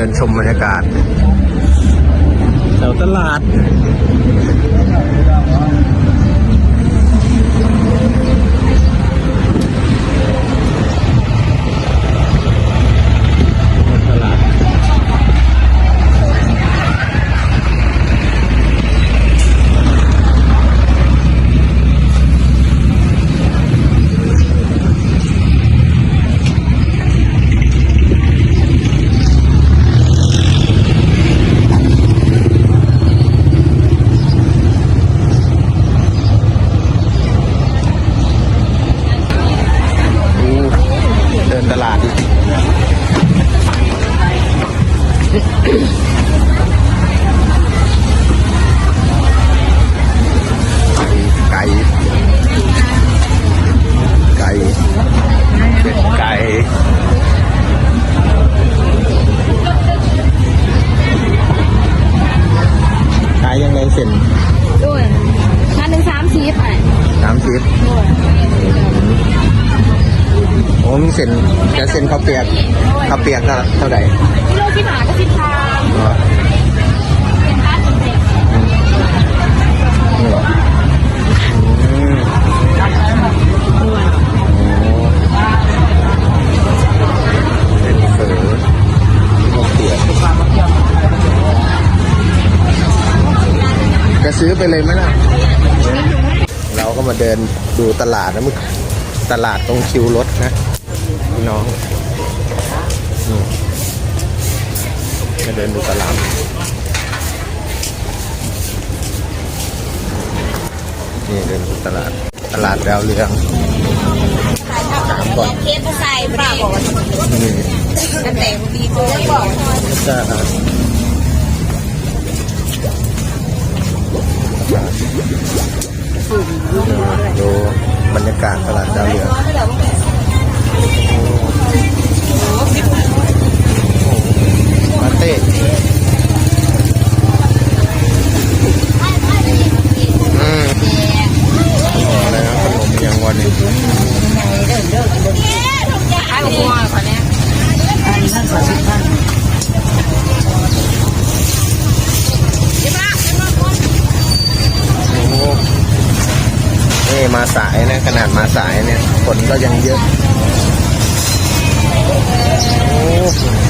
ดินชมบรรยากาศแถวตลาด ปียกข้าวเปียกเท่าเท่าไหร่กิโลที่หาก็สิบทางเหรอเป็นร้านสำเร็จนี่เหรออืมด้วยโอ้เป็นเฝอข้าวเปียกจะซื้อไปเลยไหมล่ะ เราก็มาเดินดูตลาดนะมึงตลาดตรงคิวรถนะ พี่น้อง นี่มาเดินดูตลาดนี่เดินดูตลาด ตลาดดาวเรืองถามก่อนเคสใส่ปากบอกนี่กันแต่ดีตัวบอกจะดูบรรยากาศตลาดดาวเรืองมา เต้อืมอะไรนะขนมยังวันนี้ขายบัวคนนี้โอ้นี่มาสายนะ ขนาดมาสายเนี่ย คนก็ยังเยอะ โอ้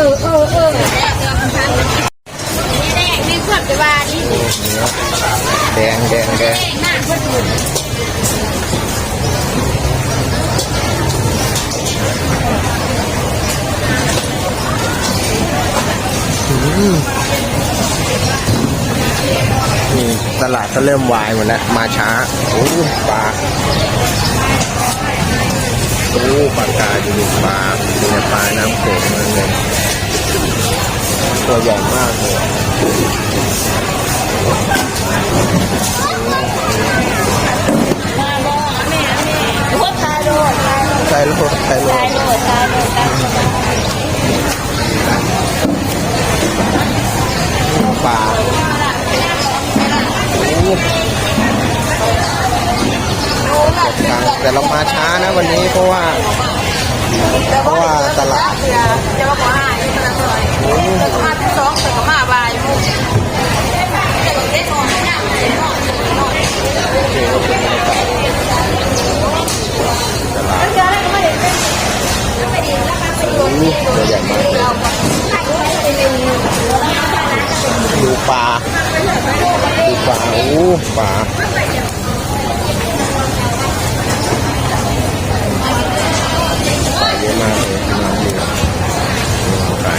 เออมึงเออเออเออแดงนี่ขวดไปว่าดิโอ้เนื้อแดงแดงแดงหน้าก็ดูนี่ตลาดก็เริ่มวายหมดแล้ว มาช้า โอ้ปลาโอ้ปลากาอยู่ปลาอยู่ในปลาน้ำโขงนั่นเลย ตัวใหญ่มากเลยมาบ่แม่แม่โคตรตายโดดตายโดดใช่ลูกใช่ลูกตายโดดตายโดดตายโดดปลาโอ้แต่เรามาช้านะวันนี้เพราะว่า เพราะว่าตลาด ตัวใหญ่มากดูปลาดูปลาอู้ปลาปลาเยอะมากเลยน้ำเยอะปลา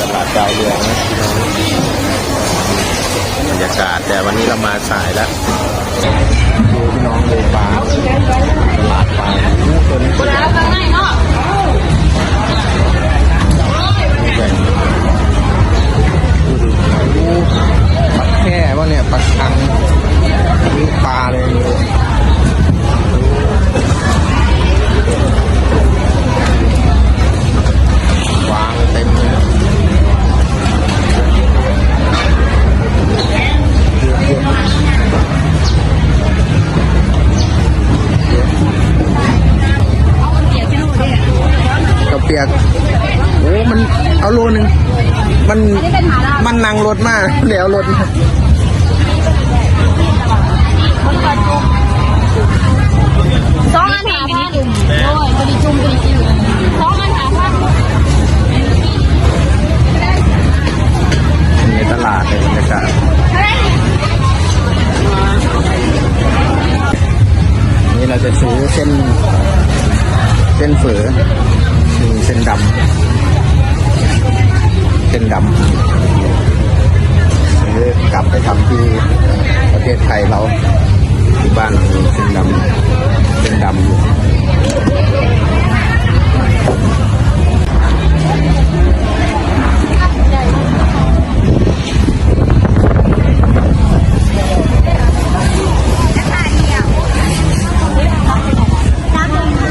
ตลาดดาวเรืองนะบรรยากาศแต่วันนี้เรามาสายแล้ว ดูพี่น้องดูปลาปลาดปลาอู้ตัวนี้ตัวใหญ่ข้างในเนาะดูดิอู้ปลาแค่ว่าเนี่ยปลาคังนี่ปลาเลยดู โลนึง มันนี่เป็นหมาล่ามันนั่งรถมากเดี๋ยวรถมาสองอันหาพันโอ้ยบริจุ่มบริจิ๋วสองอันหาพันในตลาดในบรรยากาศนี่เราจะซื้อเส้น เส้นเฝอนี่เส้นดำ เส้นดำหรือกลับไปทำที่ประเทศไทยเราที่บ้านเราเส้นดำเส้นดำอยู่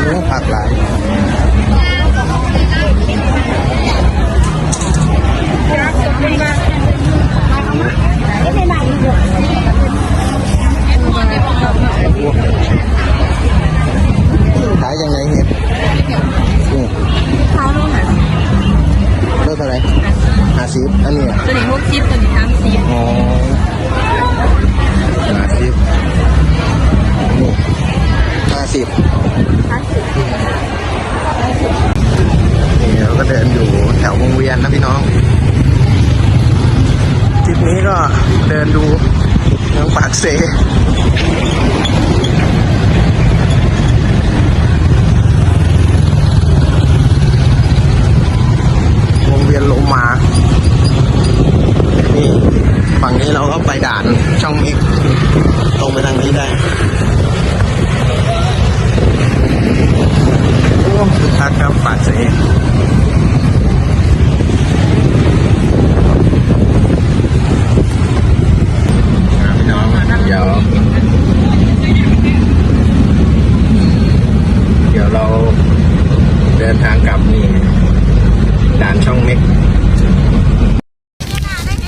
โอ้ผักหลายขายยังไงเห็ดนี่ เขาลูกหา เท่าไหร่ห้าสิบอันนี้อะ ตัวนี้พวกซิปตัวนี้ทั้งซิป อ๋อห้าสิบนี่ห้าสิบนี่เราก็เดินอยู่แถววงเวียนนะพี่น้องทริปนี้ก็เดินดูเมืองปากเซ วงเวียนโลมา นี่ ฝั่งนี้เราก็ไปด่านช่องมิกตรงไปทางนี้ได้ โอ้คึกคักครับปากเสอะพี่น้องเดี๋ยว เดี๋ยวเราเดินทางกลับนี่ ด่านช่องเม็ก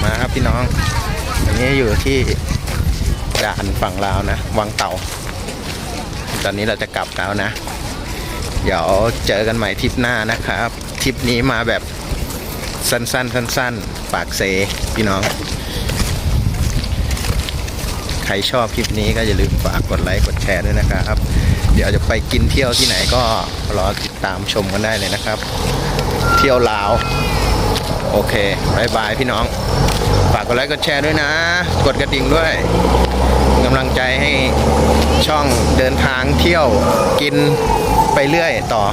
มาครับพี่น้องอันนี้อยู่ ที่ด่านฝั่งลาวนะ วังเต่า ตอนนี้เราจะกลับแล้วนะ เดี๋ยวเจอกันใหม่ทริปหน้านะครับ ทริปนี้มาแบบสั้นๆ สั้นๆ ปากเซพี่น้อง ใครชอบคลิปนี้ก็อย่าลืมฝากกดไลค์ กดแชร์ด้วยนะครับ เดี๋ยวจะไปกินเที่ยวที่ไหนก็รอติดตามชมกันได้เลยนะครับ เที่ยวลาว โอเคบายบายพี่น้อง ฝากกดไลค์กดแชร์ด้วยนะ กดกระดิ่งด้วยกำลังใจให้ช่องเดินทางเที่ยวกินไปเรื่อยต่อ